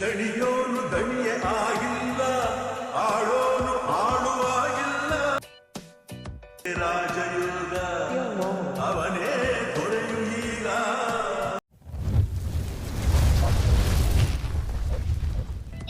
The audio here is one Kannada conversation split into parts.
ದಣಿಯೋನು ದಣಿಯೇ ಆಗಿಲ್ಲ ಆಳೋನು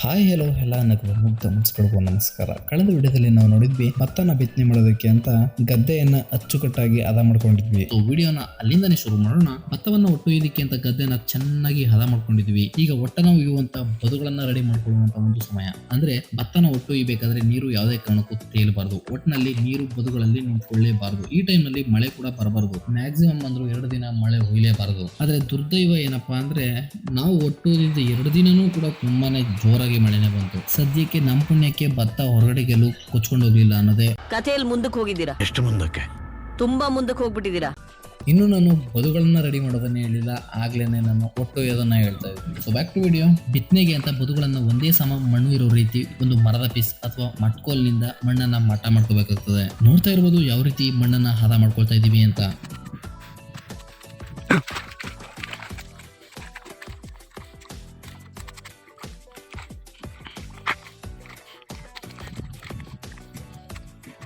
ಹಾಯ್ ಹೆಲೋ ಎಲ್ಲ ನಗರ ಮುಗ್ಧ ಮನಸ್ಸುಗಳಿಗೂ ನಮಸ್ಕಾರ. ಕಳೆದ ವಿಡಿಯೋದಲ್ಲಿ ನಾವು ನೋಡಿದ್ವಿ ಭತ್ತನ ಬಿತ್ತನೆ ಮಾಡೋದಕ್ಕೆ ಅಂತ ಗದ್ದೆಯನ್ನ ಅಚ್ಚುಕಟ್ಟಾಗಿ ಹದ ಮಾಡ್ಕೊಂಡಿದ್ವಿ. ವಿಡಿಯೋನ ಅಲ್ಲಿಂದಾನೆ ಶುರು ಮಾಡೋಣ. ಭತ್ತವನ್ನ ಒಟ್ಟು ಇದಕ್ಕೆ ಅಂತ ಗದ್ದೆನ ಚೆನ್ನಾಗಿ ಹದ ಮಾಡ್ಕೊಂಡಿದ್ವಿ. ಈಗ ಒಟ್ಟ ನಾವು ಇರುವಂತ ಬದುಗಳನ್ನ ರೆಡಿ ಮಾಡ್ಕೊಳ್ಳುವಂತ ಒಂದು ಸಮಯ. ಅಂದ್ರೆ ಭತ್ತನ ಒಟ್ಟು ಇಬೇಕಾದ್ರೆ ನೀರು ಯಾವುದೇ ಕಾರಣಕ್ಕೂ ತೇಲಬಾರದು. ಒಟ್ಟಿನಲ್ಲಿ ನೀರು ಬದುಗಳಲ್ಲಿ ನಿಂತ್ಕೊಳ್ಳೇಬಾರದು. ಈ ಟೈಮ್ನಲ್ಲಿ ಮಳೆ ಕೂಡ ಬರಬಾರದು. ಮ್ಯಾಕ್ಸಿಮಮ್ ಅಂದ್ರೂ ಎರಡು ದಿನ ಮಳೆ ಹೊಯ್ಲೇಬಾರದು ಆದ್ರೆ ದುರ್ದೈವ ಏನಪ್ಪಾ ಅಂದ್ರೆ ನಾವು ಒಟ್ಟು ಎರಡು ದಿನನೂ ಕೂಡ ತುಂಬಾನೇ ಜೋರಾಗಿ ಮಳೆನೆ ಬಂತು. ಸದ್ಯಕ್ಕೆ ನಮ್ಮ ಪುಣ್ಯಕ್ಕೆ ಭತ್ತ ಹೊರಗಡೆ ಗೆಲ್ಲು ಕೊಚ್ಕೊಂಡು ಹೋಗ್ಲಿಲ್ಲ ಅನ್ನೋದೇ. ಕಥೆಯಲ್ಲಿ ಮುಂದಕ್ಕೆ ಹೋಗಿದ್ದೀರಾ? ಎಷ್ಟು ಮುಂದಕ್ಕೆ? ತುಂಬಾ ಮುಂದಕ್ಕೆ ಹೋಗ್ಬಿಟ್ಟಿದ್ದೀರಾ? ಇನ್ನು ನಾನು ಬದುಗಳನ್ನ ರೆಡಿ ಮಾಡೋದನ್ನ ಹೇಳಿಲ್ಲ ಆಗ್ಲೇನೆ ನಾನು ಒಟ್ಟು ಇದನ್ನ ಹೇಳ್ತಾ ಇದ್ದೀನಿ. ಸೊ ಬ್ಯಾಕ್ ಟು ವಿಡಿಯೋ ಬಿತ್ತನೆಗೆ ಅಂತ ಬದುಗಳನ್ನ ಒಂದೇ ಸಮ ಮಣ್ಣು ಇರೋ ರೀತಿ ಒಂದು ಮರದ ಪೀಸ್ ಅಥವಾ ಮಟ್ಕೋಲ್ನಿಂದ ಮಣ್ಣನ್ನ ಮಟ್ಟ ಮಾಡ್ಕೋಬೇಕಾಗ್ತದೆ. ನೋಡ್ತಾ ಇರ್ಬೋದು ಯಾವ ರೀತಿ ಮಣ್ಣನ್ನ ಹದ ಮಾಡ್ಕೊಳ್ತಾ ಇದೀವಿ ಅಂತ.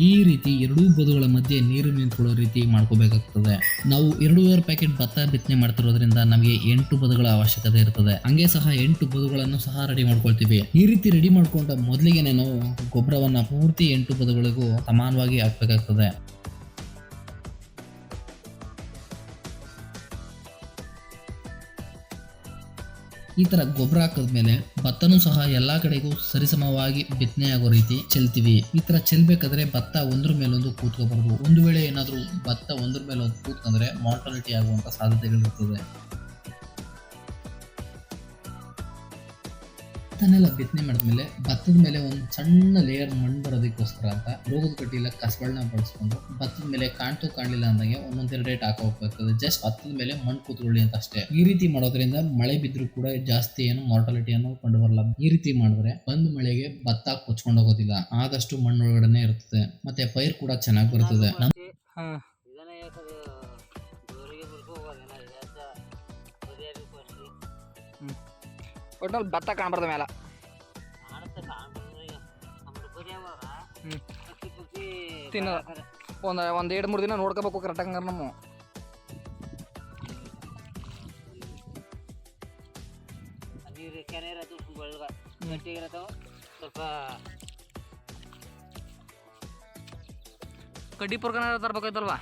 ಈ ರೀತಿ ಎರಡೂ ಬದುಗಳ ಮಧ್ಯೆ ನೀರು ನಿಂತ್ಕೊಳ್ಳೋ ರೀತಿ ಮಾಡ್ಕೋಬೇಕಾಗ್ತದೆ. ನಾವು ಎರಡೂವರೆ ಪ್ಯಾಕೆಟ್ ಭತ್ತ ಬಿತ್ತನೆ ಮಾಡ್ತಿರೋದ್ರಿಂದ ನಮಗೆ ಎಂಟು ಬದುಗಳ ಅವಶ್ಯಕತೆ ಇರ್ತದೆ. ಹಂಗೆ ಸಹ ಎಂಟು ಬದುಗಳನ್ನು ಸಹ ರೆಡಿ ಮಾಡ್ಕೊಳ್ತೀವಿ. ಈ ರೀತಿ ರೆಡಿ ಮಾಡ್ಕೊಂಡ ಮೊದಲಿಗೆ ನಾವು ಗೊಬ್ಬರವನ್ನ ಪೂರ್ತಿ ಎಂಟು ಬದುಗಳಿಗೂ ಸಮಾನವಾಗಿ ಹಾಕ್ಬೇಕಾಗ್ತದೆ. ಈ ತರ ಗೊಬ್ಬರ ಹಾಕಿದ್ಮೇಲೆ ಭತ್ತನೂ ಸಹ ಎಲ್ಲಾ ಕಡೆಗೂ ಸರಿಸಮವಾಗಿ ಬಿತ್ತನೆ ಆಗೋ ರೀತಿ ಚೆಲ್ತೀವಿ. ಈ ತರ ಚೆಲ್ಬೇಕಾದ್ರೆ ಭತ್ತ ಒಂದ್ರ ಮೇಲೊಂದು ಕೂತ್ಕೋಬಾರ್ದು. ಒಂದು ವೇಳೆ ಏನಾದ್ರೂ ಭತ್ತ ಒಂದ್ರ ಮೇಲೆ ಒಂದು ಕೂತ್ಕೊಂಡ್ರೆ ಮಾರ್ಟಾಲಿಟಿ ಆಗುವಂತ ಸಾಧ್ಯತೆಗಳಿರ್ತದೆ. ಭತ್ತನೆಲ್ಲ ಬಿತ್ತನೆ ಮಾಡಿದ್ಮೇಲೆ ಭತ್ತದ ಮೇಲೆ ಒಂದು ಸಣ್ಣ ಲೇಯರ್ ಮಣ್ಣು ಬರೋದಕ್ಕೋಸ್ಕರ ಅಂತ ರೋಗದ ಕಟ್ಟಿಲ್ಲ ಕಸಗಳನ್ನ ಬಳಸ್ಕೊಂಡು ಭತ್ತದ ಮೇಲೆ ಕಾಣ್ತು ಕಾಣಲಿಲ್ಲ ಅಂದಾಗ ಒಂದೊಂದೆರಡು ರೇಟ್ ಹಾಕ ಹೋಗ್ಬೇಕಾಗ್ತದೆ ಜಸ್ಟ್ ಭತ್ತದ ಮೇಲೆ ಮಣ್ಣು ಕೂತ್ಕೊಳ್ಳಿ ಅಂತ ಅಷ್ಟೇ. ಈ ರೀತಿ ಮಾಡೋದ್ರಿಂದ ಮಳೆ ಬಿದ್ದರೂ ಕೂಡ ಜಾಸ್ತಿ ಏನು ಮಾರ್ಟಾಲಿಟಿ ಅನ್ನು ಕಂಡು ಬರಲ್ಲ ಈ ರೀತಿ ಮಾಡಿದ್ರೆ ಬಂದ್ ಮಳೆಗೆ ಭತ್ತ ಕೊಚ್ಕೊಂಡು ಹೋಗೋದಿಲ್ಲ. ಆದಷ್ಟು ಮಣ್ಣು ಒಳಗಡೆ ಇರ್ತದೆ. ಮತ್ತೆ ಪೈರ್ ಕೂಡ ಚೆನ್ನಾಗಿ ಬರ್ತದೆ. ಒಟ್ನಲ್ಲಿ ಭತ್ತ ಕಾಣ್ಬಾರ್ದು ಮೇಲೆ ತಿನ್ನ ಒಂದು ಒಂದು ಎರಡು ಮೂರು ದಿನ ನೋಡ್ಕೋಬೇಕು ಕರೆಕ್ಟಾಗಿ ನಮ್ಮ. ನೀರು ಕೆರೆ ಇರೋದು ಬೆಳಗ ಗಟ್ಟಿ ಇರೋದು ಸ್ವಲ್ಪ ಕಡ್ಡಿ ಪುರ್ಕನ ತರ್ಬೇಕಾಯ್ತಲ್ವಾ?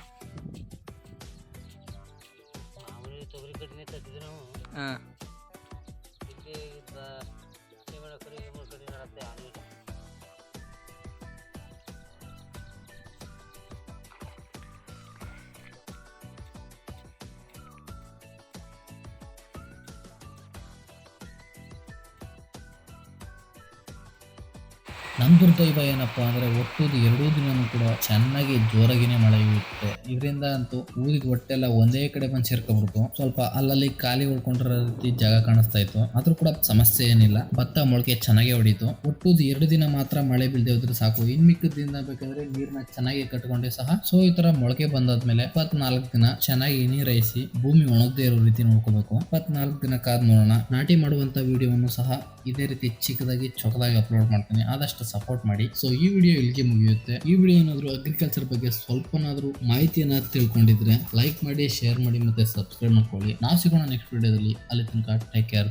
ತೊಗರಿ ನಾವು. ಹಾಂ. que está ನಮ್ಮ ದುರ್ದೈವ ಏನಪ್ಪಾ ಅಂದ್ರೆ ಒಟ್ಟುದು ಎರಡೂ ದಿನವೂ ಕೂಡ ಚೆನ್ನಾಗಿ ಜೋರಾಗಿನೇ ಮಳೆ ಬೀಳುತ್ತೆ. ಇದರಿಂದ ಅಂತೂ ಊರಿದ ಹೊಟ್ಟೆಲ್ಲ ಒಂದೇ ಕಡೆ ಬಂದು ಸೇರ್ಕೊಂಡ್ಬಿಡ್ತು ಸ್ವಲ್ಪ ಅಲ್ಲಲ್ಲಿ ಖಾಲಿ ಉಳ್ಕೊಂಡಿರೋ ರೀತಿ ಜಾಗ ಕಾಣಿಸ್ತಾ ಇತ್ತು. ಆದ್ರೂ ಕೂಡ ಸಮಸ್ಯೆ ಏನಿಲ್ಲ. ಭತ್ತ ಮೊಳಕೆ ಚೆನ್ನಾಗಿ ಹೊಡೀತು. ಒಟ್ಟುದು ಎರಡು ದಿನ ಮಾತ್ರ ಮಳೆ ಬೀಳದೆ ಹೋದ್ರೆ ಸಾಕು. ಇನ್ ದಿನ ಬೇಕಾದ್ರೆ ನೀರ್ನ ಚೆನ್ನಾಗಿ ಕಟ್ಕೊಂಡೆ ಸಹ. ಸೊ ಈ ತರ ಮೊಳಕೆ ಬಂದಾದ್ಮೇಲೆ ಇಪ್ಪತ್ನಾಲ್ಕು ದಿನ ಚೆನ್ನಾಗಿ ನೀರೈಸಿ ಭೂಮಿ ಒಣಗದೆ ಇರೋ ರೀತಿ ನೋಡ್ಕೋಬೇಕು. ಇಪ್ಪತ್ನಾಲ್ಕು ದಿನ ಕಾದ್ ನೋಡೋಣ. ನಾಟಿ ಮಾಡುವಂತ ವಿಡಿಯೋವನ್ನು ಸಹ ಇದೇ ರೀತಿ ಚಿಕ್ಕದಾಗಿ, ಚೊಕ್ಕದಾಗಿ ಅಪ್ಲೋಡ್ ಮಾಡ್ತೀನಿ. ಆದಷ್ಟು ಸಪೋರ್ಟ್ ಮಾಡಿ. ಸೊ ಈ ವಿಡಿಯೋ ಇಲ್ಲಿಗೆ ಮುಗಿಯುತ್ತೆ. ಈ ವಿಡಿಯೋ ಏನಾದರೂ ಅಗ್ರಿಕಲ್ಚರ್ ಬಗ್ಗೆ ಸ್ವಲ್ಪನಾದರೂ ಮಾಹಿತಿಯನ್ನ ತಿಳ್ಕೊಂಡಿದ್ರೆ ಲೈಕ್ ಮಾಡಿ ಶೇರ್ ಮಾಡಿ ಮತ್ತೆ ಸಬ್ಸ್ಕ್ರೈಬ್ ಮಾಡ್ಕೊಳ್ಳಿ. ನಾವು ಸಿಗೋಣ ನೆಕ್ಸ್ಟ್ ವಿಡಿಯೋದಲ್ಲಿ ಅಲ್ಲಿ ತನಕ ಟೇಕ್ ಕೇರ್